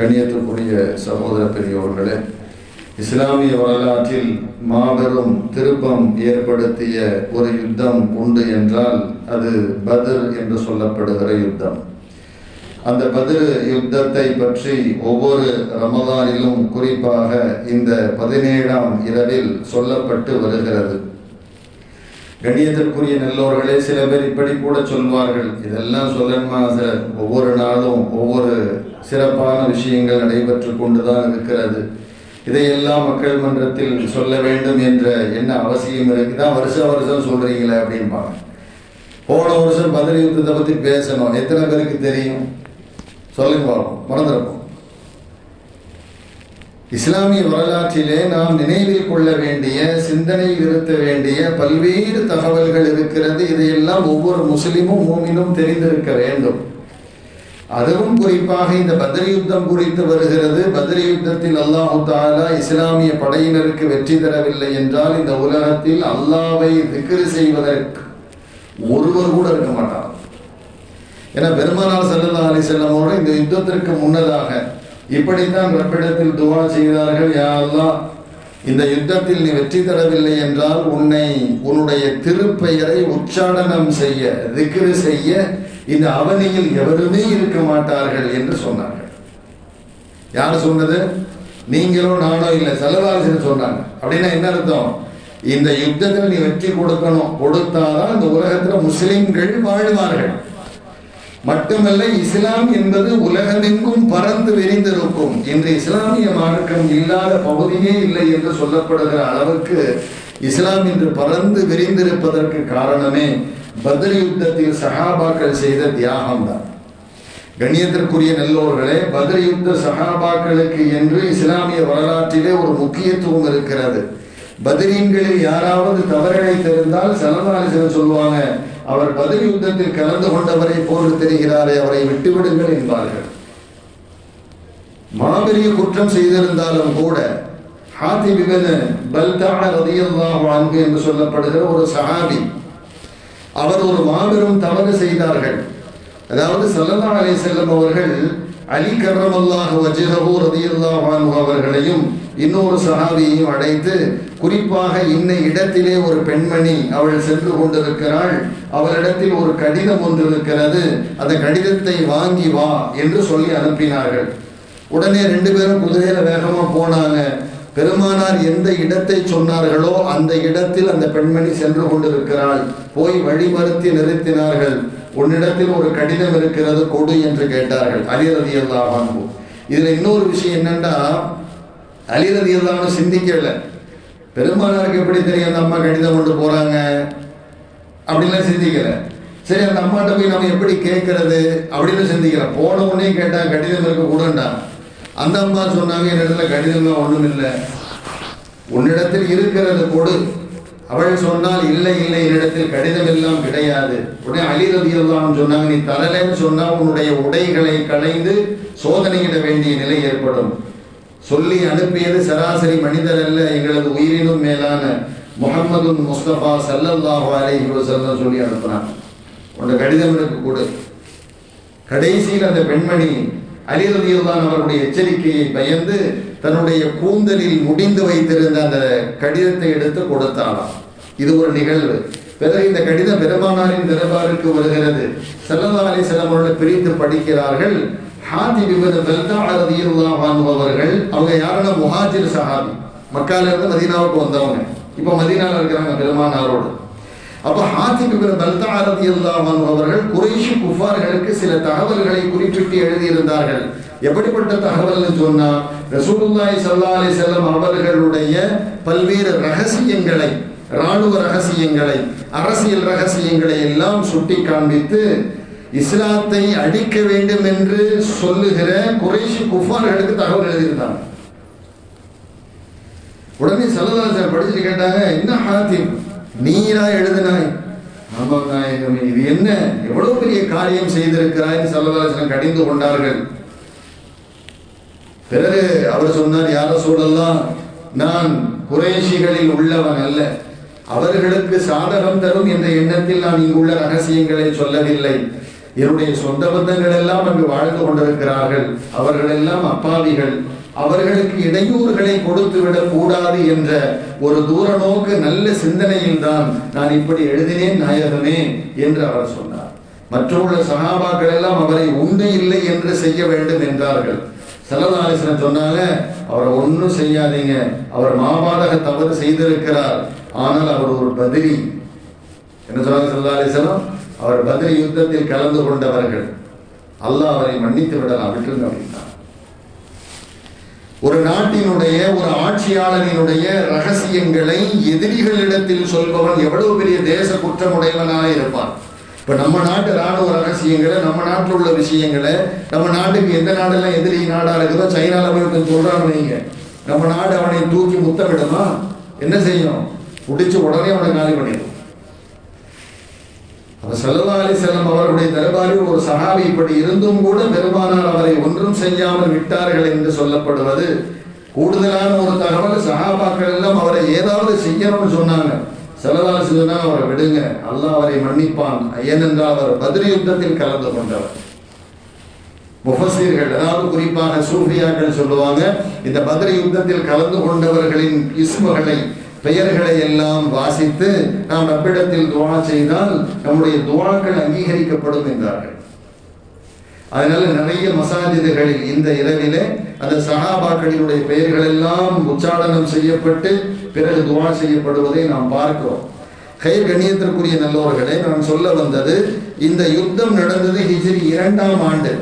கண்ணியத்துக்குரிய சகோதர பெரியோர்களே இஸ்லாமிய வரலாற்றில் மாபெரும் திருப்பம் ஏற்படுத்திய ஒரு யுத்தம் உண்டு என்றால் அது பதில் என்று சொல்லப்படுகிற யுத்தம். அந்த பதில் யுத்தத்தை பற்றி ஒவ்வொரு ரமதானிலும் குறிப்பாக இந்த பதினேழாம் இரவில் சொல்லப்பட்டு வருகிறது. கண்ணியத்திற்குரிய நல்லோர்களே சில பேர் இப்படி கூட சொல்வார்கள். இதெல்லாம் சொல்லணுமா சார் ஒவ்வொரு நாளும் ஒவ்வொரு சிறப்பான விஷயங்கள் நடைபெற்று கொண்டுதான் இருக்கிறது. இதையெல்லாம் மக்கள் மன்றத்தில் சொல்ல வேண்டும் என்ற என்ன அவசியம் இருக்குதான் வருஷம் வருஷம் சொல்றீங்களே அப்படின்பாங்க போன வருஷம் பதில் யுத்தத்தை பத்தி பேசணும். எத்தனை பேருக்கு தெரியும்? சொல்லுங்க பார்ப்போம் மறந்துருப்போம். இஸ்லாமிய வரலாற்றிலே நாம் நினைவில் கொள்ள வேண்டிய சிந்தனையில் இருத்த வேண்டிய பல்வேறு தகவல்கள் இருக்கிறது. இதையெல்லாம் ஒவ்வொரு முஸ்லிமும் மூமினும் தெரிந்திருக்க வேண்டும். அதுவும் குறிப்பாக இந்த பத்ரி யுத்தம் குறித்து வருகிறது. பத்ரி யுத்தத்தில் அல்லாஹு தாலா இஸ்லாமிய படையினருக்கு வெற்றி தரவில்லை என்றால் இந்த உலகத்தில் அல்லாவை திக்ரு செய்வதற்கு ஒருவர் கூட இருக்க மாட்டார். ஏன்னா பெருமானார் சல்லா அலி செல்லமோடு இந்த யுத்தத்திற்கு முன்னதாக இப்படித்தான் ரப்பிடத்தில் துவா செய்தார்கள். யா அல்லாஹ் இந்த யுத்தத்தில் நீ வெற்றி தரவில்லை என்றால் உன்னை உன்னுடைய திருப்பெயரை உச்சாடனம் செய்ய திக்ரு செய்ய இந்த அவனியில் எவருமே இருக்க மாட்டார்கள் என்று சொன்னார்கள். யார் சொன்னது? நீங்களோ நானோ இல்லை செலவாரிசன் சொன்னாங்க. அப்படின்னா என்ன அர்த்தம்? இந்த யுத்தத்தில் நீ வெற்றி கொடுக்கணும் கொடுத்தாதான் இந்த உலகத்துல முஸ்லிம்கள் வாழ்வார்கள். மட்டுமல்ல இஸ்லாம் என்பது உலகமெங்கும் பறந்து விரிந்திருக்கும். இன்று இஸ்லாமிய மார்க்கம் இல்லாத பகுதியே இல்லை என்று சொல்லப்படுகிற அளவுக்கு இஸ்லாம் இன்று பறந்து விரிந்திருப்பதற்கு காரணமே பதில் யுத்தத்தில் சஹாபாக்கள் செய்த தியாகம் தான் கண்ணியத்திற்குரிய நல்லோர்களே பதில் யுத்த சஹாபாக்களுக்கு என்று இஸ்லாமிய வரலாற்றிலே ஒரு முக்கியத்துவம் இருக்கிறது. பதிலீன்களில் யாராவது தவறிழைத்திருந்தால் சலமாலிசன் சொல்லுவாங்க அவர் பதில் யுத்தத்தில் கலந்து கொண்டவரை போன்று தெரிகிறாரே அவரை விட்டுவிடுங்கள் என்பார்கள். மாபெரிய குற்றம் செய்திருந்தாலும் கூட ஹாத்திபிபன் பல்தான ரதியல்லாஹு அன்பு என்று சொல்லப்படுகிற ஒரு சஹாபி அவர் ஒரு மாபெரும் தவறு செய்தார்கள். அதாவது சல்லல்லா அலி செல்லம் அவர்கள் அலி கர்ரமல்லாஹு வஜிஹூ ரதியல்லாஹு அவர்களையும் இன்னொரு சஹாபியையும் அழைத்து குறிப்பாக இன்ன இடத்திலே ஒரு பெண்மணி அவள் சென்று கொண்டிருக்கிறாள். அவளிடத்தில் ஒரு கடிதம் ஒன்று இருக்கிறது. அந்த கடிதத்தை வாங்கி வா என்று சொல்லி அனுப்பினார்கள். உடனே ரெண்டு பேரும் குதிரையில வேகமாக போனாங்க. பெருமானார் எந்த இடத்தை சொன்னார்களோ அந்த இடத்தில் அந்த பெண்மணி சென்று கொண்டிருக்கிறாள். போய் வழிமறுத்தி நிறுத்தினார்கள். உன்னிடத்தில் ஒரு கடிதம் இருக்கிறது கொடு என்று கேட்டார்கள். அலிரதி எல்லாம் இதுல இன்னொரு விஷயம் என்னன்னா அலிரதி எல்லாம் சிந்திக்கல. பெருமானாருக்கு எப்படி தெரியும் அந்த அம்மா கடிதம் கொண்டு போறாங்க? அப்படின்லாம் சிந்திக்கல. சரி அந்த அம்மாட்ட போய் நம்ம எப்படி கேட்கறது? அப்படின்னு சிந்திக்கிறேன் போன உடனே கேட்டா கடிதம் இருக்க கூடண்டா அந்த அம்மா சொன்னாங்க என்னிடத்துல கடிதம்லாம் ஒன்றும் இல்லை. உன்னிடத்தில் இருக்கிறது கொடு. அவள் சொன்னால் இல்லை இல்லை என்னிடத்தில் கடிதம் எல்லாம் கிடையாது. உடனே அலி ரதியெல்லாம் சொன்னாங்க நீ தரலைன்னு சொன்னால் உன்னுடைய உடைகளை களைந்து சோதனையிட வேண்டிய நிலை ஏற்படும். சொல்லி அனுப்பியது சராசரி மனிதர் அல்ல எங்களது உயிரினும் மேலான முகமது முஸ்தபா சல்லல்லாஹு அலைஹி வஸல்லம் சொல்லி அனுப்புனான். உன்னோட கடிதம் எனக்கு கொடு. கடைசியில் அந்த பெண்மணி அலிரதியுல்லான் அவருடைய எச்சரிக்கையை பயந்து தன்னுடைய கூந்தலில் முடிந்து வைத்திருந்த அந்த கடிதத்தை எடுத்து கொடுத்தாளாம் இது ஒரு நிகழ்வு. பிறகு இந்த கடிதம் பெருமானாரின் தரபாருக்கு வருகிறது. செல்லதா அலி செல்லமோட பிரித்து படிக்கிறார்கள். ஹாதி விபது பெல்தாரதியுல்லான் அவர்கள் அவங்க யாருன்னா முஹாஜிர் சஹாபி. மக்கால இருந்து மதீனாவுக்கு வந்தவங்க. இப்போ மதீனாவில் இருக்கிறாங்க பெருமானாரோடு. அப்போ ஹாத்திப் இப்னு பல்தா ரதி அன்ஹு அவர்கள் குறைஷி குஃபார்களுக்கு சில தகவல்களை குறிப்பிட்டு எழுதியிருந்தார்கள். எப்படிப்பட்ட தகவல்னு சொன்னா ரசூலுல்லாய் சல்லா அலி செல்லம் அவர்களுடைய பல்வேறு ரகசியங்களை ராணுவ ரகசியங்களை அரசியல் ரகசியங்களை எல்லாம் சுட்டி காண்பித்து இஸ்லாத்தை அடிக்க வேண்டும் என்று சொல்லுகிற குறைஷி குஃபார்களுக்கு தகவல் எழுதியிருந்தாங்க. உடனே சல்லல்லாஹு படிச்சுட்டு கேட்டாங்க என்ன ஹாத்திம் நீரா எழுதினாய். ஆமாம் நாயகமே இது என்ன? எவ்வளவு பெரிய காரியம் செய்திருக்கிறாய் சல்லதாசனம் கடிந்து கொண்டார்கள். பிறகு அவர் சொன்னார் யார சூழலாம் நான் குறைஷிகளில் உள்ளவன் அல்ல. அவர்களுக்கு சாதகம் தரும் என்ற எண்ணத்தில் நான் இங்குள்ள ரகசியங்களை சொல்லவில்லை. என்னுடைய சொந்த பந்தங்கள் எல்லாம் அங்கு வாழ்ந்து கொண்டிருக்கிறார்கள். அவர்கள் எல்லாம் அப்பாவிகள். அவர்களுக்கு இடையூறுகளை கொடுத்துவிடக் கூடாது என்ற ஒரு தூர நோக்கு நல்ல சிந்தனையில் தான் நான் இப்படி எழுதினேன் நாயகமே என்று அவர் சொன்னார். மற்றுள்ள சகாபாக்கள் எல்லாம் அவரை உண்டு இல்லை என்று செய்ய வேண்டும் என்றார்கள். செல்லதாலிசன் சொன்னாங்க அவரை ஒன்றும் செய்யாதீங்க அவர் மாபாதக தவறு செய்திருக்கிறார் ஆனால் அவர் ஒரு பதிரி. என்ன சொன்னாங்க செல்லதாலிசனம் அவர் பதிரி யுத்தத்தில் கலந்து கொண்டவர்கள். அல்லாஹ் அவரை மன்னித்து விடலாம் விட்டுருங்க அப்படின்னா ஒரு நாட்டினுடைய ஒரு ஆட்சியாளரினுடைய ரகசியங்களை எதிரிகளிடத்தில் சொல்பவன் எவ்வளவு பெரிய தேச குற்றமுடையவனாக இருப்பான். இப்ப நம்ம நாட்டு ராணுவ ரகசியங்களை நம்ம நாட்டில் உள்ள விஷயங்களை நம்ம நாட்டுக்கு எந்த நாடெல்லாம் எதிரி நாடா இருக்குதோ சைனால போய் ஒருத்தன் சொல்றான்னு வைங்க. நம்ம நாடு அவனை தூக்கி முத்தமிடுமா? என்ன செய்யும்? பிடிச்சு உடனே அவனை காலி பண்ணிடும். அவர் செல்லம் அவர்களுடைய தர்பாரில் ஒரு சகாபி இப்படி இருந்தும் கூட பெருமானார் அவரை ஒன்றும் செய்யாமல் விட்டார்கள் என்று சொல்லப்படுவது கூடுதலான ஒரு தகவல். சகாபாக்கள் எல்லாம் அவரை ஏதாவது செய்யணும்னு சொன்னாங்க. செல்லதால சொன்னா அவரை விடுங்க. அல்லாஹ் அவரை மன்னிப்பான். ஏனென்றால் அவர் பதிரி யுத்தத்தில் கலந்து கொண்டவர். முஃபசீர்கள் அதாவது குறிப்பாக சூஃபியாக்கள் சொல்லுவாங்க இந்த பதிரி யுத்தத்தில் கலந்து கொண்டவர்களின் இஸ்முகளை பெயர்களை எல்லாம் வாசித்து நாம் ரப்பிடத்தில் துவா செய்தால் நம்முடைய துவாக்கள் அங்கீகரிக்கப்படும் என்றார்கள். அதனால நிறைய மசாஜிதுகளில் இந்த இரவிலே அந்த சகாபாக்களினுடைய பெயர்கள் எல்லாம் உச்சாடனம் செய்யப்பட்டு பிறகு துவா செய்யப்படுவதை நாம் பார்க்கிறோம். கை கண்ணியத்திற்குரிய நல்லோர்களே நான் சொல்ல வந்தது இந்த யுத்தம் நடந்தது ஹிஜிரி இரண்டாம் ஆண்டு.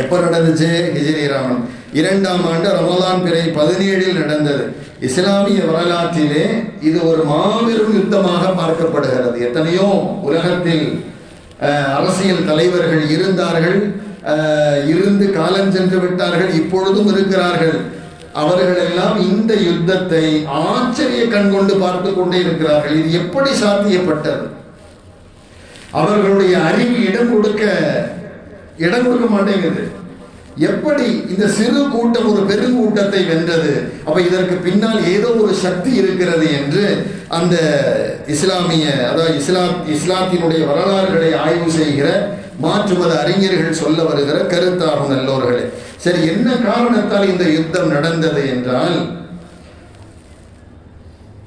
எப்ப நடந்துச்சு? ஹிஜிரி ராமன் இரண்டாம் ஆண்டு ரமலான் பிறை பதினேழில் நடந்தது. இஸ்லாமிய வரலாற்றிலே இது ஒரு மாபெரும் யுத்தமாக பார்க்கப்படுகிறது. எத்தனையோ உலகத்தில் அரசியல் தலைவர்கள் இருந்தார்கள். இருந்து காலம் சென்று விட்டார்கள். இப்பொழுதும் இருக்கிறார்கள். அவர்களெல்லாம் இந்த யுத்தத்தை ஆச்சரிய கண் கொண்டு பார்த்து கொண்டே இருக்கிறார்கள். இது எப்படி சாத்தியப்பட்டது? அவர்களுடைய அறிவு இடம் கொடுக்க இடம் கொடுக்க மாட்டேங்குது. எப்படி இந்த சிறு கூட்டம் ஒரு பெருங்கூட்டத்தை வென்றது? அப்ப இதற்கு பின்னால் ஏதோ ஒரு சக்தி இருக்கிறது என்று அந்த இஸ்லாமிய அதாவது இஸ்லா இஸ்லாத்தினுடைய வரலாறுகளை ஆய்வு செய்கிற மாற்றுமத அறிஞர்கள் சொல்ல வருகிற கருத்தாகும் நல்லோர்களே. சரி என்ன காரணத்தால் இந்த யுத்தம் நடந்தது என்றால்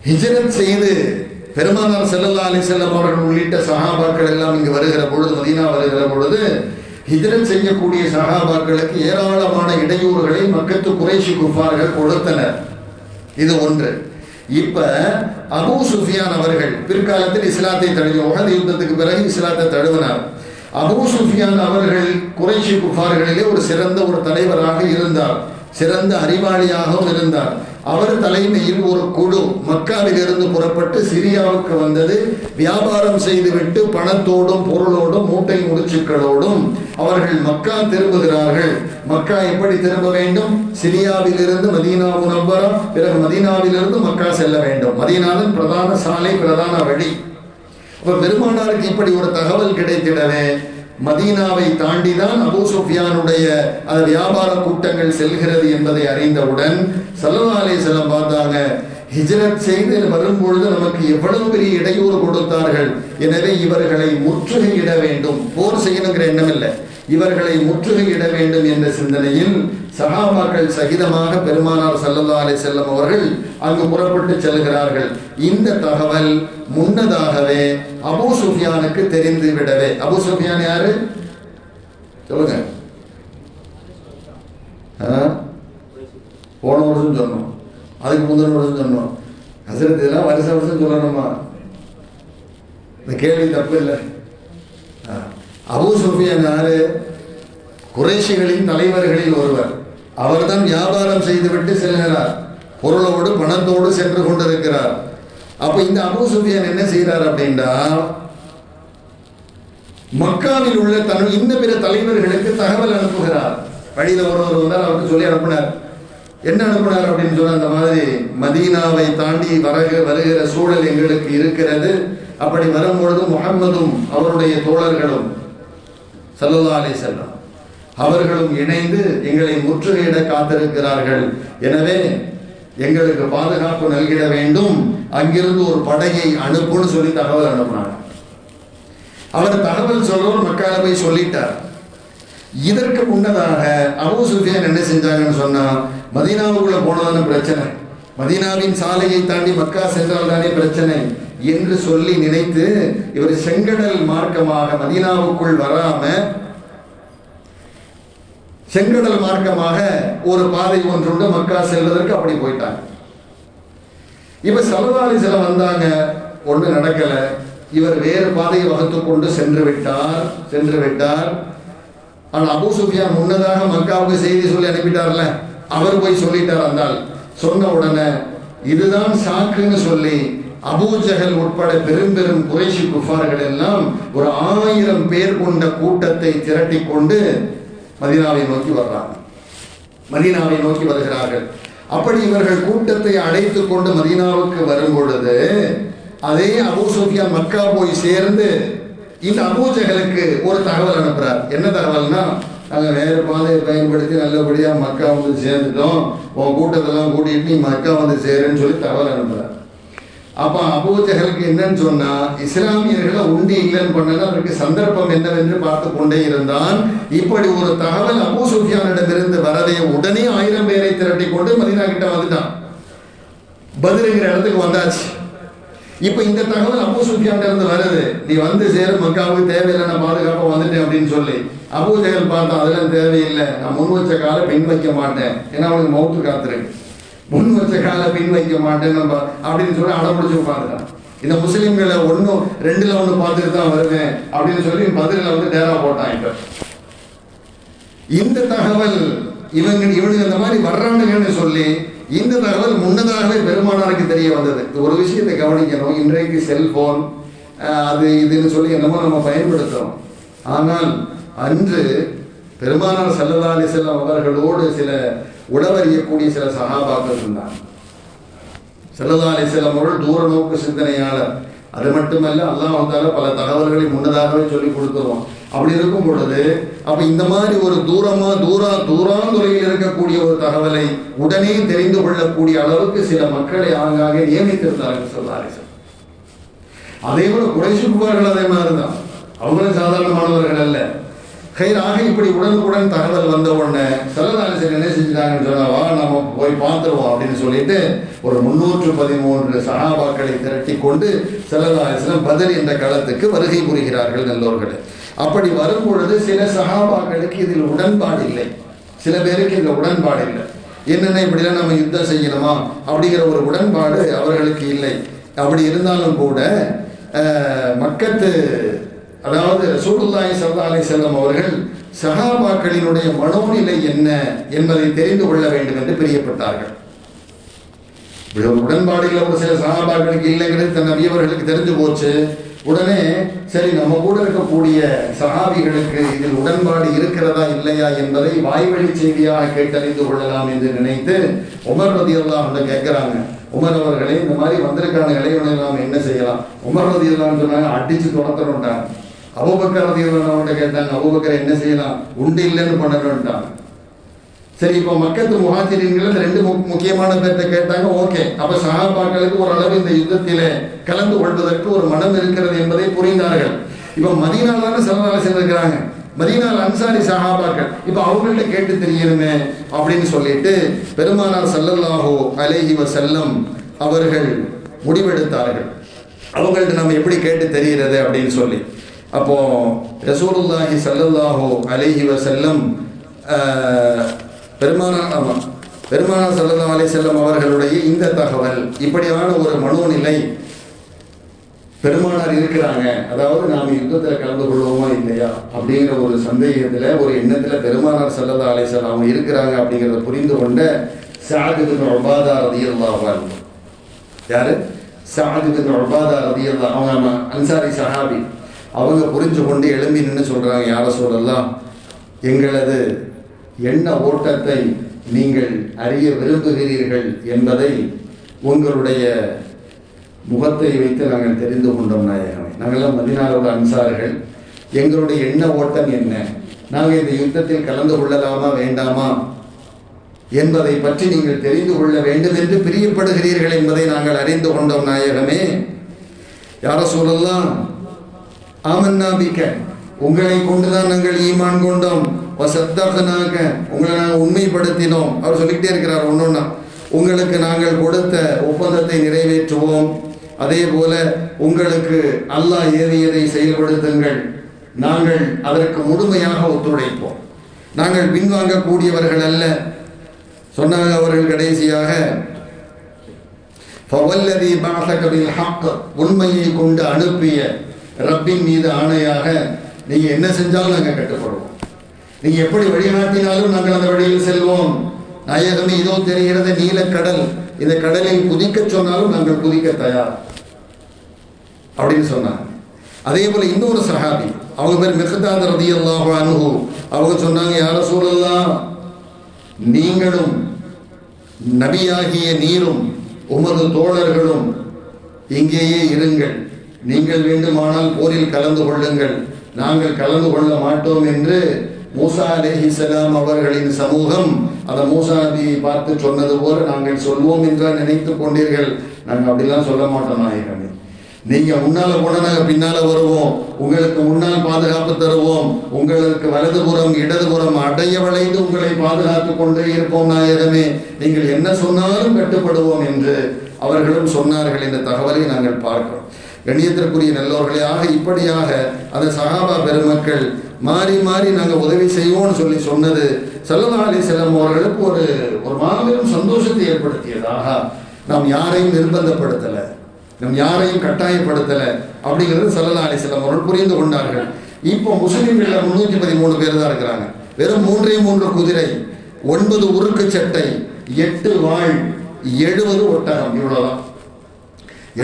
ஹிஜரத் செய்து பெருமானார் செல்லல்லா அலைஹி வஸல்லம் அவர்கள் உள்ளிட்ட சகாபாக்கள் எல்லாம் இங்கு வருகிற பொழுது மதீனா வருகிற பொழுது ஹிஜ்ரத் செய்யக்கூடிய சகாபாக்களுக்கு ஏராளமான இடையூறுகளை மக்கத்து குறைஷி குஃபார்கள் கொடுத்தனர் இது ஒன்று. இப்ப அபு சுஃபியான் அவர்கள் பிற்காலத்தில் இஸ்லாத்தை தழுவி உகது யுத்தத்துக்கு பிறகு இஸ்லாத்தை தழுவினார். அபு சுஃபியான் அவர்கள் குறைஷி குஃபார்களிலே ஒரு சிறந்த ஒரு தலைவராக இருந்தார். சிறந்த அறிவாளியாகவும் இருந்தார். அவர் தலைமையில் ஒரு குழு மக்காவிலிருந்து புறப்பட்டு சிரியாவுக்கு வந்தது. வியாபாரம் செய்துவிட்டு பணத்தோடும் பொருளோடும் மூட்டை முடிச்சுக்களோடும் அவர்கள் மக்கா திரும்புகிறார்கள். மக்கா எப்படி திரும்ப வேண்டும்? சிரியாவிலிருந்து மதீனா உணவரம் பிறகு மதீனாவிலிருந்து மக்கா செல்ல வேண்டும். மதீனாவின் பிரதான சாலை பிரதான வழி. இப்போ பெருமானாருக்கு இப்படி ஒரு தகவல் கிடைத்திடவே மதீனாவை தாண்டிதான் அபூ சுஃபியானுடைய வியாபார கூட்டங்கள் செல்கிறது என்பதை அறிந்தவுடன் சல்லா அலிஸ்லாம் பார்த்தாங்க ஹிஜரத் செய்து வரும்பொழுது நமக்கு எவ்வளவு பெரிய இடையூறு கொடுத்தார்கள். எனவே இவர்களை முற்றுகையிட வேண்டும். போர் செய்யணுங்கிற எண்ணம் இல்லை. இவர்களை முற்றுகையிட வேண்டும் என்ற சிந்தனையில் சகாபாக்கள் சகிதமாக பெருமானார் சல்லல்லா அலைஹி செல்லம் அவர்கள் அங்கு புறப்பட்டு செல்கிறார்கள். இந்த தகவல் முன்னதாகவே அபு சுஃபியானுக்கு தெரிந்து விடவே அபு சுஃபியான் யாரு? சொல்லுங்க. போன வருஷம் சொன்னோம். அதுக்கு முந்தின வருஷம் சொன்னோம். ஹசரத் இதெல்லாம் வருஷ வருஷம் சொல்லணுமா? இந்த கேள்வி தப்பு இல்லை. அபு சுஃபியான் குறைஷிகளின் தலைவர்களில் ஒருவர். அவர்தான் வியாபாரம் செய்துவிட்டு செல்கிறார். பொருளோடு பணத்தோடு சென்று கொண்டிருக்கிறார். அப்ப இந்த அபு சுஃபியான் என்ன செய்கிறார் அப்படின்னா மக்காவில் உள்ள தன் இன்ன பிற தலைவர்களுக்கு தகவல் அனுப்புகிறார். வழியில் ஒருவர் வந்தால் அவருக்கு சொல்லி அனுப்பினார். என்ன அனுப்பினார் அப்படின்னு சொன்ன அந்த மாதிரி மதீனாவை தாண்டி வரக வருகிற சூழல் எங்களுக்கு இருக்கிறது. அப்படி வரும்பொழுது முகம்மதும் அவருடைய தோழர்களும் சல்லல்லா அலைஹி செல்லம் அவர்களும் இணைந்து எங்களை முற்றுகையிட காத்திருக்கிறார்கள். எனவே எங்களுக்கு பாதுகாப்பு நல்கிட வேண்டும். அங்கிருந்து ஒரு படையை அனுப்புன்னு சொல்லி தகவல் அனுப்புனாங்க. அவர் தகவல் சொல்றவர் மக்களை போய் சொல்லிட்டார். இதற்கு முன்னதாக அபு சுஃபியான் என்ன செஞ்சாங்கன்னு சொன்னா மதீனாவுக்குள்ள போனதான பிரச்சனை. மதீனாவின் சாலையை தாண்டி மக்கா சென்றால் தானே பிரச்சனை. என்று சொல்லி நினைத்து இவர் செங்கடல் மார்க்கமாக மதீனாவுக்குள் வராம செங்கடல் மார்க்கமாக ஒரு பாதை ஒன்றுண்டு மக்கா செல்வதற்கு அப்படி போயிட்டாங்க. இப்ப சலதாரி சில வந்தாங்க ஒண்ணு நடக்கல. இவர் வேறு பாதையை வகுத்து கொண்டு சென்று விட்டார் சென்று விட்டார். ஆனால் அபு சுஃபியான் முன்னதாக மக்காவுக்கு செய்தி சொல்லி அனுப்பிட்டார்ல அவர் போய் சொல்லிட்டார் அந்தால் சொன்ன உடனே இதுதான் சாக்குன்னு சொல்லி அபூஜகல் உட்பட பெரும் பெரும் குறைஷி குஃபார்கள் எல்லாம் ஒரு ஆயிரம் பேர் கொண்ட கூட்டத்தை திரட்டி கொண்டு மதீனாவை நோக்கி வர்றாங்க. மதீனாவை நோக்கி வருகிறார்கள். அப்படி இவர்கள் கூட்டத்தை அடைத்து கொண்டு மதீனாவுக்கு வரும் பொழுது அதே அபூ மக்கா போய் சேர்ந்து இந்த அபூஜகளுக்கு ஒரு தகவல் அனுப்புறார். என்ன தகவல்னா நாங்கள் வேறு பாதையை பயன்படுத்தி நல்லபடியாக மக்கா வந்து சேர்ந்துட்டோம். உன் கூட்டத்தெல்லாம் கூட்டிட்டு நீ மக்கா வந்து சேருன்னு சொல்லி தகவல் அனுப்புறார். அப்போ அபூஜகளுக்கு என்னன்னு சொன்னா இஸ்லாமியர்களை உண்டி இல்லைன்னு பண்ணனா அவருக்கு சந்தர்ப்பம் என்னவென்று பார்த்து கொண்டே இருந்தான். இப்படி ஒரு தகவல் அபூ சுஃபியானிடமிருந்து வரதை உடனே ஆயிரம் பேரை திரட்டி கொண்டு மதினா கிட்ட வந்துட்டான். பதிலுங்கிற இடத்துக்கு வந்தாச்சு. இப்போ இந்த தகவல் அபூ சுஃபியான்ல இருந்து வருது. நீ வந்து சேரும் மக்காவுக்கு தேவையில்லை நான் பாதுகாப்பாக வந்துட்டேன் அப்படின்னு சொல்லி. அபூஜகல் பார்த்தா அதெல்லாம் தேவையில்லை. நான் முன் வச்ச காலை பின் வைக்க மாட்டேன். ஏன்னா அவனுக்கு மௌத்து காத்துருக்கு. முன் வச்ச காலை பின் வைக்க மாட்டேன் நம்ம அப்படின்னு சொல்லி அடம்பிடிச்சு உட்காந்துட்டான் இந்த முஸ்லீம்களை ஒன்றும் ரெண்டுல ஒன்று பார்த்துட்டு தான் வருவேன் அப்படின்னு சொல்லி பதிலில் வந்து டேரா போட்டான் இந்த தகவல் இவங்க இவனுக்கு இந்த மாதிரி வர்றானுங்கன்னு சொல்லி இந்த தகவல் முன்னதாகவே பெருமானாருக்கு தெரிய வந்தது. ஒரு விஷயத்தை கவனிக்கணும். இன்றைக்கு செல்போன் அது இதுன்னு சொல்லி என்னமோ நம்ம பயன்படுத்துறோம். ஆனால் அன்று பெருமானார் செல்லதாலி செல்லம் அவர்களோடு சில உடவறியக்கூடிய சில சகாபாக்கள் இருந்தாங்க சல்லல்லா சில அவர்கள் தூர நோக்கு சிந்தனையாளர். அது மட்டுமல்ல அல்லாஹால பல தகவல்களை முன்னதாகவே சொல்லி கொடுத்துருவோம் அப்படி இருக்கும் பொழுது அப்ப இந்த மாதிரி ஒரு தூரமா தூரா தூராந்துறையில் இருக்கக்கூடிய ஒரு தகவலை உடனே தெரிந்து கொள்ளக்கூடிய அளவுக்கு சில மக்களை ஆங்காக நியமித்திருந்தார்கள் சொல்லாரிசன் அதே போல குறைசுக்குவார்கள் அதே மாதிரிதான். அவங்களும் சாதாரணமானவர்கள் அல்ல. கைராக இப்படி உடனுக்குடன் தகவல் வந்த உடனே செல்லதாரிசன் என்ன செஞ்சுட்டாங்கன்னு சொன்னா வா நம்ம போய் பார்த்துருவோம் அப்படின்னு சொல்லிட்டு ஒரு முன்னூற்று பதிமூன்று சகாபாக்களை திரட்டி கொண்டு செல்லதாரிசனம் பதில் என்ற களத்துக்கு வருகை புரிகிறார்கள் நல்லோர்கள். அப்படி வரும் பொழுது சில சகாபாக்களுக்கு இதில் உடன்பாடு இல்லை. சில பேருக்கு இந்த உடன்பாடு இல்லை. என்னென்ன இப்படிலாம் நம்ம யுத்தம் செய்யணுமா? அப்படிங்கிற ஒரு உடன்பாடு அவர்களுக்கு இல்லை. அப்படி இருந்தாலும் கூட மக்கத்து அதாவது ரசூலுல்லாய் சல்லா அலி செல்லம் அவர்கள் சஹாபாக்களினுடைய மனோநிலை என்ன என்பதை தெரிந்து கொள்ள வேண்டும் என்று பிரியப்பட்டார்கள். ஒரு உடன்பாடுகள் ஒரு சில சகாபாக்களுக்கு இல்லைங்கிறது தன் நபியவர்களுக்கு தெரிஞ்சு போச்சு. உடனே சரி நம்ம கூட இருக்கக்கூடிய சகாபிகளுக்கு இதில் உடன்பாடு இருக்கிறதா இல்லையா என்பதை வாய்வழி செய்தியாக கேட்டறிந்து கொள்ளலாம் என்று நினைத்து உமர் ரதி அல்லாஹ் கேட்கிறாங்க. உமர் அவர்களே இந்த மாதிரி வந்திருக்கான இளைவனை நாம் என்ன செய்யலாம்? உமர் ரதி சொன்னாங்க அடிச்சு துரத்தணும்ட்டாங்க அபுபக்கர் ரதி கேட்டாங்க அபுபக்கர் என்ன செய்யலாம்? உண்டு இல்லைன்னு பண்ணணும்ட்டாங்க சரி இப்போ மக்கத்து முகாஜிரின்கள் ரெண்டு மு- முக்கியமான பேர்த்த கேட்டாங்க ஓகே அப்ப சகாபாக்களுக்கு ஓரளவு இந்த யுத்தத்திலே கலந்து கொள்வதற்கு ஒரு மனம் இருக்கிறது என்பதை புரிந்தார்கள். இப்ப மதீனால தானே செலவாக சென்றிருக்கிறாங்க மதீனால் அன்சாரி சஹாபாக்கள் இப்போ அவங்கள்ட்ட கேட்டு தெரியணுமே அப்படின்னு சொல்லிட்டு பெருமானார் ஸல்லல்லாஹு அலைஹி செல்லம் அவர்கள் முடிவெடுத்தார்கள். அவங்கள்ட்ட நம்ம எப்படி கேட்டு தெரிகிறது அப்படின்னு சொல்லி. அப்போ ரசூலுல்லாஹி சல்லுல்லாஹோ அலேஹி வசல்லம் ஆஹ், பெருமானா சல்லா அலி செல்லம் அவர்களுடைய இந்த தகவல் இப்படியான ஒரு மனோநிலை பெருமானார் இருக்கிறாங்க. அதாவது நாம் யுத்தத்தில் கலந்து கொள்வோமா இல்லையா அப்படிங்கிற ஒரு சந்தேகத்தில் ஒரு எண்ணத்தில் பெருமானார் சல்லதா அலைஹி அவங்க இருக்கிறாங்க அப்படிங்கிறத புரிந்து கொண்ட சாதிபின் ஒபாதா உபாதா யாரு? சாதிபின் ஒபாதா ரதியல்லா அவங்க அன்சாரி சஹாபி. அவங்க புரிஞ்சு கொண்டு எழும்பி நின்று சொல்கிறாங்க யாரை சொல்லலாம்? எங்களது எண்ண ஓட்டத்தை நீங்கள் அறிய விரும்புகிறீர்கள் என்பதை உங்களுடைய முகத்தை வைத்து நாங்கள் தெரிந்து கொண்டோம் நாயகமே. நாங்கள்லாம் மதினாரோட அன்சார்கள். எங்களுடைய எண்ண ஓட்டம் என்ன? நாங்கள் இந்த யுத்தத்தில் கலந்து கொள்ளலாமா வேண்டாமா? என்பதை பற்றி நீங்கள் தெரிந்து கொள்ள வேண்டும் என்று பிரியப்படுகிறீர்கள் என்பதை நாங்கள் அறிந்து கொண்டோம் நாயகமே. யார சொல்லலாம்? ஆமன்னாபிக்க உங்களை கொண்டுதான் நாங்கள் ஈமான் கொண்டோம். வசத்தகனாக உங்களை நாங்கள் உண்மைப்படுத்தினோம். அவர் சொல்லிக்கிட்டே இருக்கிறார் ஒன்னொன்னா. உங்களுக்கு நாங்கள் கொடுத்த ஒப்பந்தத்தை நிறைவேற்றுவோம். அதே போல உங்களுக்கு அல்லாஹ் ஏவியதை செயல்படுத்துங்கள். நாங்கள் அதற்கு முழுமையாக ஒத்துழைப்போம். நாங்கள் பின்வாங்கக்கூடியவர்கள் அல்ல. சொன்னாங்க அவர்கள் கடைசியாக உண்மையை கொண்டு அனுப்பிய ரப்பின் மீது ஆணையாக நீங்க என்ன செஞ்சாலும் நாங்கள் கட்டுப்படுவோம். நீங்க எப்படி வழிகாட்டினாலும் நாங்கள் அந்த வழியில் செல்வோம். நாயகமே இதோ தெரிகிறது நீலக்கடல் இந்த கடலில் குதிக்க சொன்னாலும் நாங்கள் குதிக்க தயார். அப்படின்னு சொன்னாங்க. அதே போல இன்னொரு சஹாபி அவங்க பேர் மிகதாத் ரதியல்லாஹு அனுகு அவங்க சொன்னாங்க யார சூழல்லாம் நீங்களும் நபியாகிய நீரும் உமது தோழர்களும் இங்கேயே இருங்கள். நீங்கள் வேண்டுமானால் போரில் கலந்து கொள்ளுங்கள். நாங்கள் கலந்து கொள்ள மாட்டோம் என்று மூசா அலேஹிசலாம் அவர்களின் சமூகம் அந்த மூசா நபியை பார்த்து சொன்னது போல நாங்கள் சொல்வோம் என்றால் நினைத்து கொண்டீர்கள். நாங்கள் அப்படிலாம் சொல்ல மாட்டோம் நாயகமே. நீங்க முன்னால போன நாங்க பின்னால வருவோம். உங்களுக்கு முன்னால் பாதுகாப்பு தருவோம். உங்களுக்கு வலதுபுறம் இடதுபுறம் அடைய வளைந்து உங்களை பாதுகாத்து கொண்டே இருப்போம் நாயகமே. நீங்கள் என்ன சொன்னாலும் கட்டுப்படுவோம் என்று அவர்களும் சொன்னார்கள். என்ற தகவலை நாங்கள் பார்க்கிறோம். கணியத்திற்குரிய நல்லோர்களே ஆக இப்படியாக அந்த சகாபா பெருமக்கள் மாறி மாறி நாங்கள் உதவி செய்வோம்னு சொல்லி சொன்னது சல்லா செல்லம் அவர்களுக்கு ஒரு ஒரு மாபெரும் சந்தோஷத்தை ஏற்படுத்தியதாக நாம் யாரையும் நிர்பந்தப்படுத்தலை நம் யாரையும் கட்டாயப்படுத்தலை அப்படிங்கிறது சல்லல்லா செல்லம் அவர்கள் புரிந்து கொண்டார்கள். இப்போ முஸ்லீம்கள் முன்னூற்றி பதிமூணு பேர் தான் இருக்கிறாங்க. வெறும் மூன்றே மூன்று குதிரை ஒன்பது உருக்கு சட்டை எட்டு வாழ் எழுபது ஒட்டகம் இவ்வளோதான்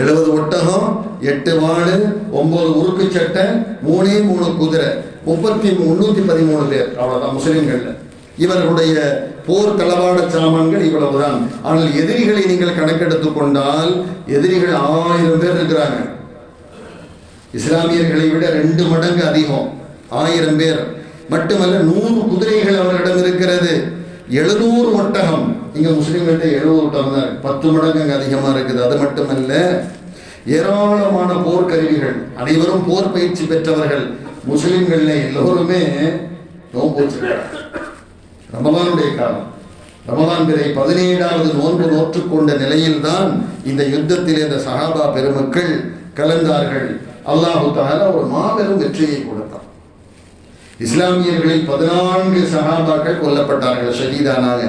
எழுபது ஒட்டகம் எட்டு வாழு ஒன்பது உருக்கு சட்டை மூணே மூணு குதிரை. முப்பத்தி முன்னூத்தி பதிமூணு பேர். அவ்வளவுதான் முஸ்லிம்கள்ல. இவர்களுடைய போர் தளவாட சாமான்கள் இவ்வளவுதான். ஆனால் எதிரிகளை நீங்கள் கணக்கெடுத்துக் கொண்டால் எதிரிகள் ஆயிரம் பேர் இருக்கிறாங்க. இஸ்லாமியர்களை விட ரெண்டு மடங்கு அதிகம். ஆயிரம் பேர். மட்டுமல்ல நூறு குதிரைகள் அவர்களிடம் இருக்கிறது. எழுநூறு ஒட்டகம். இங்க முஸ்லீம்கிட்ட எழுநூறு ஒட்டகம் தான் பத்து மடங்கு அங்கே அதிகமா இருக்குது. அது மட்டுமல்ல ஏராளமான போர்க்கருவிகள் அனைவரும் போர் பயிற்சி பெற்றவர்கள் முஸ்லிம்கள்ல எல்லோருமே நோன்பு வச்சிருக்கிறாங்க ரமலானுடைய காலம். ரமதான் பிறை பதினேழாவது நோன்பு நோற்றுக்கொண்ட நிலையில்தான் இந்த யுத்தத்தில் இந்த சஹாபா பெருமக்கள் கலந்தார்கள். அல்லாஹு தஆலா ஒரு மாபெரும் வெற்றியை கொடுத்தார் இஸ்லாமியர்களில் பதினான்கு சஹாபாக்கள் கொல்லப்பட்டார்கள் ஷஹீதானாங்க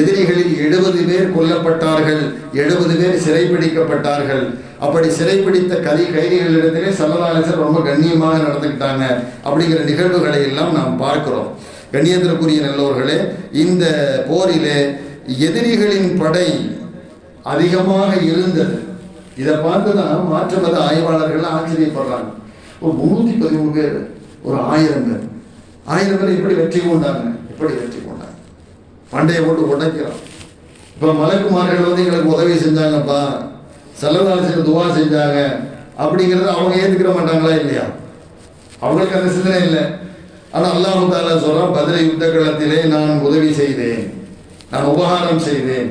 எதிரிகளில் எழுபது பேர் கொல்லப்பட்டார்கள் எழுபது பேர் சிறைபிடிக்கப்பட்டார்கள். அப்படி சிறைப்பிடித்த கதை கைதிகளிடத்திலே சல்லலாலிசர் ரொம்ப கண்ணியமாக நடந்துக்கிட்டாங்க அப்படிங்கிற நிகழ்வுகளை எல்லாம் நாம் பார்க்கிறோம். கண்ணியத்திற்குரிய நல்லவர்களே இந்த போரிலே எதிரிகளின் படை அதிகமாக இருந்தது. இதை பார்த்து தான் மாற்று ஆய்வாளர்கள் ஆச்சரியப்படுறாங்க. ஒரு முன்னூத்தி பதிமூணு பேர் ஒரு ஆயிரம் பேர். ஆயிரம் பேர் எப்படி வெற்றி கொண்டாங்க? எப்படி வெற்றி கொண்டாங்க? பண்டையை போட்டு உடைக்கிறோம் இப்போ மலக்குமார்கள் வந்து எங்களுக்கு உதவி செஞ்சாங்கப்பா. செல்லதாசிரியர் துவா செஞ்சாங்க. அப்படிங்கிறத அவங்க ஏற்றுக்கிற மாட்டாங்களா இல்லையா? அவங்களுக்கு அந்த சிந்தனை இல்லை. ஆனால் அல்லாஹு தாலா சொல்கிறான் பதிலை யுத்த களத்திலே நான் உதவி செய்தேன். நான் உபகாரம் செய்தேன்.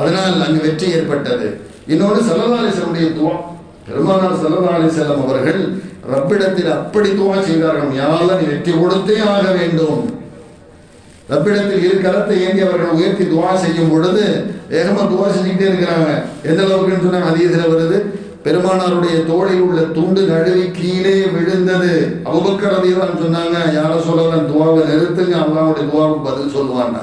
அதனால் அங்கு வெற்றி ஏற்பட்டது. இன்னொன்று சல்லதாலிசனுடைய துவா. பெருமானார் சல்லதாலி செல்லம் அவர்கள் ரப்பிடத்தில் அப்படி துவா செய்தார்கள். யாரெல்லாம் நீ வெற்றி கொடுத்தே ஆக வேண்டும்? ரப்பிடத்தில் இரு கரத்தை ஏந்தி அவர்கள் உயர்த்தி துவா செய்யும் பொழுது வேகமாக துவா செஞ்சுக்கிட்டே இருக்கிறாங்க. எந்த அளவுக்குன்னு சொன்னாங்க அதிகத்தில் வருது பெருமானாருடைய தோளில் உள்ள துண்டு நடுவி கீழே விழுந்தது. அபுபக்கர் அதிகம் சொன்னாங்க யார சொல்லலாம் துவாவை நிறுத்துங்க அல்லாவுடைய துவாவுக்கு பதில் சொல்லுவாங்க.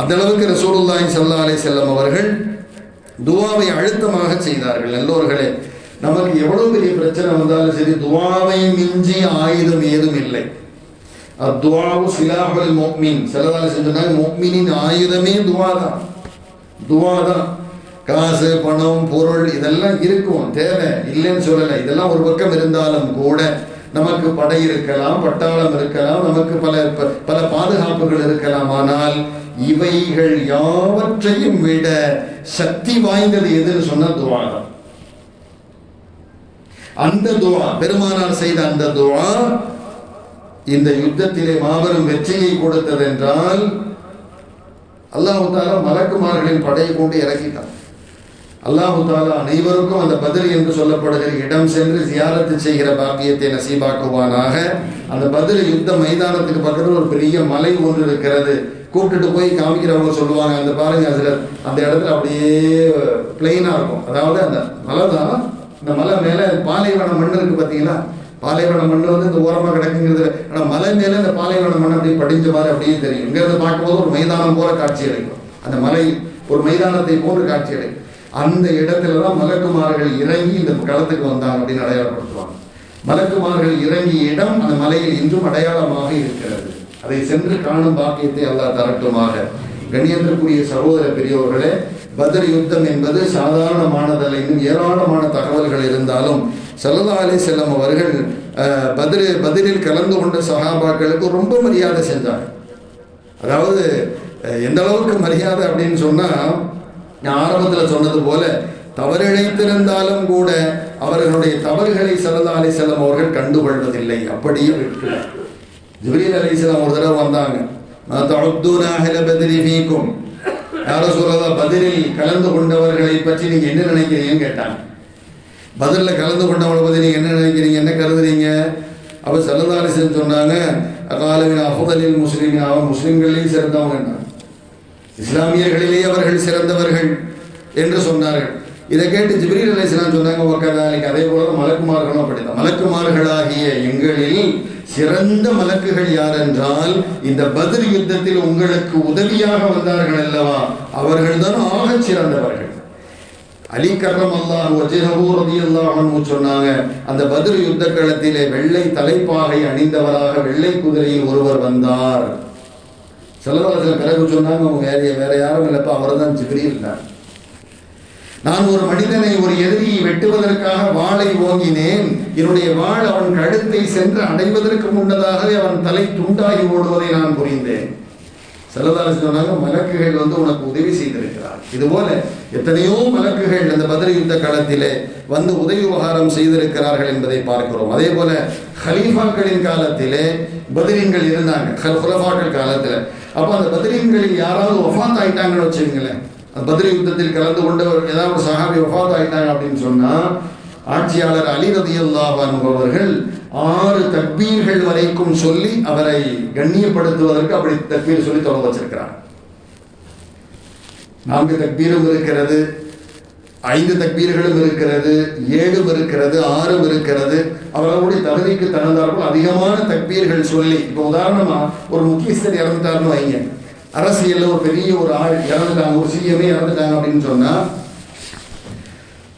அந்த அளவுக்கு ரசூலுல்லாஹி ஸல்லல்லாஹு அலைஹி செல்லம் அவர்கள் துவாவை அழுத்தமாக செய்தார்கள். நல்லோர்களே நமக்கு எவ்வளவு பெரிய பிரச்சனை வந்தாலும் சரி துவாவை மிஞ்சி ஆயுதம் ஏதும் இல்லை. அத்வாவு சிலாஹுல் மோக்மீன் சிலதால செஞ்சுட்டாங்க மோக்மீனின் ஆயுதமே துவா தான் துவா தான் காசு பணம் பொருள் இதெல்லாம் இருக்கும். தேவை. இல்லைன்னு சொல்லலை. இதெல்லாம் ஒரு பக்கம் இருந்தாலும் கூட நமக்கு படை இருக்கலாம் பட்டாளம் இருக்கலாம் நமக்கு பல ப- பல பாதுகாப்புகள் இருக்கலாம். ஆனால் இவைகள் யாவற்றையும் விட சக்தி வாய்ந்தது எதுன்னு சொன்னா துவா தான் அந்த துவா பெருமானார் செய்த அந்த துவா இந்த யுத்தத்திலே மாபெரும் வெற்றியை கொடுத்ததென்றால் அல்லாஹ் தாலா மலக்குமார்களின் படையை கொண்டு இறக்கிட்டான். அல்லாஹு தாலா அனைவருக்கும் அந்த பதில் என்று சொல்லப்படுகிற இடம் சென்று ஜியாரத்து செய்கிற பாக்கியத்தை நசீபாக்குவானாக. அந்த பதில் யுத்த மைதானத்துக்கு பக்கத்தில் ஒரு பெரிய மலை ஒன்று இருக்கிறது. கூப்பிட்டுட்டு போய் காமிக்கிறவங்க சொல்லுவாங்க அந்த பாருங்க அதில் அந்த இடத்துல அப்படியே பிளெயினாக இருக்கும். அதாவது அந்த மலை தான் இந்த மலை மேலே பாலைவன மண் இருக்கு பார்த்தீங்களா? பாலைவன மண் வந்து இந்த ஓரமாக கிடக்குங்கிறது ஆனால் மலை மேலே இந்த பாலைவன மண் அப்படியே படிஞ்ச மாதிரி அப்படியே தெரியும். இங்கேருந்து பார்க்கும்போது ஒரு மைதானம் போல காட்சி அடைக்கும் அந்த மலை ஒரு மைதானத்தை போன்று காட்சி அளிக்கும். அந்த இடத்துல தான் மலக்குமார்கள் இறங்கி இந்த களத்துக்கு வந்தாங்க அப்படின்னு அடையாளப்படுத்துவாங்க. மலக்குமார்கள் இறங்கிய இடம் அந்த மலையில் இன்றும் அடையாளமாக இருக்கிறது. அதை சென்று காணும் பாக்கியத்தை அல்லாஹ் தரட்டுமாக. கணியத்திற்குரிய சகோதர பெரியவர்களே பத்ர் யுத்தம் என்பது சாதாரணமானதல்ல. இன்னும் ஏராளமான தகவல்கள் இருந்தாலும் சல்லா அலி செல்லம் அவர்கள் பதில் பதிலில் கலந்து கொண்ட சஹாபாக்களுக்கு ரொம்ப மரியாதை செஞ்சாங்க. அதாவது எந்த அளவுக்கு மரியாதை அப்படின்னு சொன்னால் நான் ஆரம்பத்தில் சொன்னது போல தவறிழைத்திருந்தாலும் கூட அவர்களுடைய தவறுகளை சல்லா அலி செல்லம் அவர்கள் கண்டுகொள்வதில்லை. அப்படியே விட்டுறார் ஜிப்ரீல் செல்லம் ஒரு தடவை வந்தாங்க. யாரோ தஅுத்தூன சொல்லதா பதிலில் கலந்து கொண்டவர்களை பற்றி நீங்க என்ன நினைக்கிறீங்கன்னு கேட்டாங்க. பதிலில் கலந்து கொண்டவங்களை பற்றி நீங்கள் என்ன நினைக்கிறீங்க? என்ன கருதுறீங்க? அப்போ சல்லா அலிஸ்லாம் சொன்னாங்க அகாலவின் அஃதலில் முஸ்லீம் அவன் முஸ்லீம்களையும் சிறந்தவங்க இஸ்லாமியர்களிலேயே அவர்கள் சிறந்தவர்கள் என்று சொன்னார்கள். இதை கேட்டு ஜிப்ரீல் அலைஹிஸ்ஸலாம் சொன்னாங்க ஒக்கதாலிக்கு அதே போல மலக்குமார்களும் அப்படித்தான். மலக்குமார்களாகிய எங்களில் சிறந்த மலக்குகள் யார் என்றால் இந்த பதில் யுத்தத்தில் உங்களுக்கு உதவியாக வந்தார்கள் அல்லவா? அவர்கள் தான் சிறந்தவர்கள். அலி கர்ரம் அல்லாஹ் வஜஹபு ரலியல்லாஹு அன்ஹு சொன்னாங்க அந்த பதில் யுத்த களத்திலே வெள்ளை தலைப்பாகை அணிந்தவராக வெள்ளை குதிரையில் ஒருவர் வந்தார். செலவரத்தில் பிறகு சொன்னாங்க அவங்க வேற வேற யாரும் இல்லைப்பா அவர் தான் ஜிப்ரீல் நான் ஒரு மனிதனை ஒரு எதிரியை வெட்டுவதற்காக வாளை ஓங்கினேன். என்னுடைய வாழ் அவன் கழுத்தை சென்று அடைவதற்கு முன்னதாகவே அவன் தலை துண்டாகி ஓடுவதை நான் புரிந்தேன். செல்லதாரி சொன்னாங்க மலக்குகள் வந்து உனக்கு உதவி செய்திருக்கிறார். இதுபோல எத்தனையோ மலக்குகள் அந்த பதில் யுத்த காலத்திலே வந்து உதவி உபகாரம் செய்திருக்கிறார்கள் என்பதை பார்க்கிறோம். அதே போல ஹலீஃபாக்களின் காலத்திலே பத்ரீன்கள் இருந்தாங்க. ஹல் காலத்தில். அப்போ அந்த பத்ரீன்களில் யாராவது ஒஃபாத் ஆயிட்டாங்கன்னு வச்சுக்கங்களேன். அந்த யுத்தத்தில் கலந்து கொண்டவர் ஏதாவது ஒரு சஹாபி ஒஃபாத் ஆயிட்டாங்க அப்படின்னு சொன்னா ஆட்சியாளர் அலி ரதியுல்லாஹ் என்பவர்கள் ஆறு தக்பீர்கள் வரைக்கும் சொல்லி அவரை கண்ணியப்படுத்துவதற்கு அப்படி தக்பீர் சொல்லி தொடங்க வச்சிருக்கிறார். நான்கு தக்பீரும் இருக்கிறது ஐந்து தக்பீர்களும் இருக்கிறது ஏழும் இருக்கிறது ஆறும் இருக்கிறது. அவர்களுடைய தகுதிக்கு தகுந்தார்கள் அதிகமான தக்பீர்கள் சொல்லி இப்போ உதாரணமா ஒரு முக்கியஸ்தர் இறந்துட்டாருன்னு வைங்க. அரசியல்ல ஒரு பெரிய ஒரு ஆள் இறந்துட்டாங்க ஒரு சிஎம்ஏ இறந்துட்டாங்க அப்படின்னு சொன்னா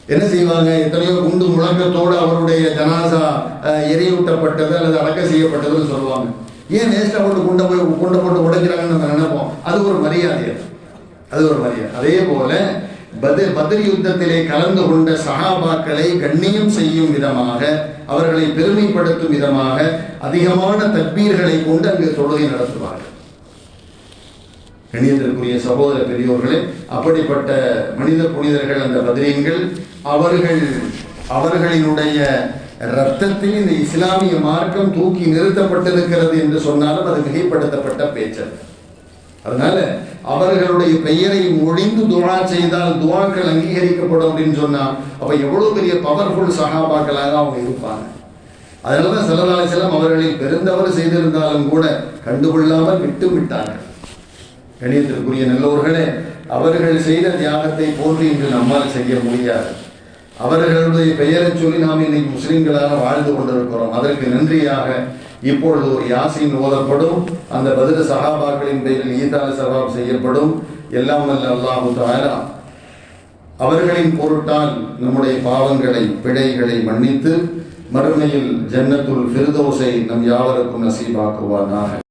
என்ன செய்வாங்க? எத்தனையோ குண்டு முழக்கத்தோடு அவருடைய ஜனாசா அஹ், எரியூட்டப்பட்டது அல்லது அடக்க செய்யப்பட்டதுன்னு சொல்லுவாங்க. ஏன் வேஸ்டா போட்டு குண்டை போய் குண்டை போட்டு உடைக்கிறாங்கன்னு நம்ம நினைப்போம்? அது ஒரு மரியாதை அது. ஒரு மரியாதை. அதே போல பதில் பதில் யுத்தத்திலே கலந்து கொண்ட சகாபாக்களை கண்ணியம் செய்யும் விதமாக அவர்களை பெருமைப்படுத்தும் விதமாக அதிகமான தக்பீர்களை கொண்டு அங்கு தொழுகை நடத்துவார்கள். கண்ணியத்திற்குரிய சகோதர பெரியோர்களே அப்படிப்பட்ட மனித புனிதர்கள் அந்த பதிரியங்கள் அவர்கள் அவர்களினுடைய ரத்தத்தில் இந்த இஸ்லாமிய மார்க்கம் தூக்கி நிறுத்தப்பட்டிருக்கிறது என்று சொன்னாலும் அது மிகைப்படுத்தப்பட்ட பேச்சல். அதனால அவர்களுடைய பெயரை மொழிந்து துவா செய்தால் துவாக்கள் அங்கீகரிக்கப்படும் அப்படின்னு சொன்னா அப்ப எவ்வளவு பெரிய பவர்ஃபுல் சகாபாக்களாக அவங்க இருப்பாங்க. அதனாலதான் செல்லதாலை செல்லம் அவர்களில் பெருந்தவறு செய்திருந்தாலும் கூட கண்டுகொள்ளாமல் விட்டு விட்டார்கள். கணியத்திற்குரிய நல்லவர்களே அவர்கள் செய்த தியாகத்தை போன்று இன்று நம்மால் செய்ய முடியாது. அவர்களுடைய பெயரை சொல்லி நாம் இன்னைக்கு முஸ்லிம்களாக வாழ்ந்து கொண்டிருக்கிறோம். அதற்கு நன்றியாக இப்பொழுது ஒரு யாசின் ஓதப்படும். அந்த பதில சகாபாக்களின் பெயரில் ஈதால் சவாப் செய்யப்படும். எல்லாம் வல்ல அல்லாஹு தாரா அவர்களின் பொருட்டால் நம்முடைய பாவங்களை பிழைகளை மன்னித்து மறுமையில் ஜன்னத்துள் ஃபிர்தோசை நம் யாவருக்கும் நசீபாக்குவானாக.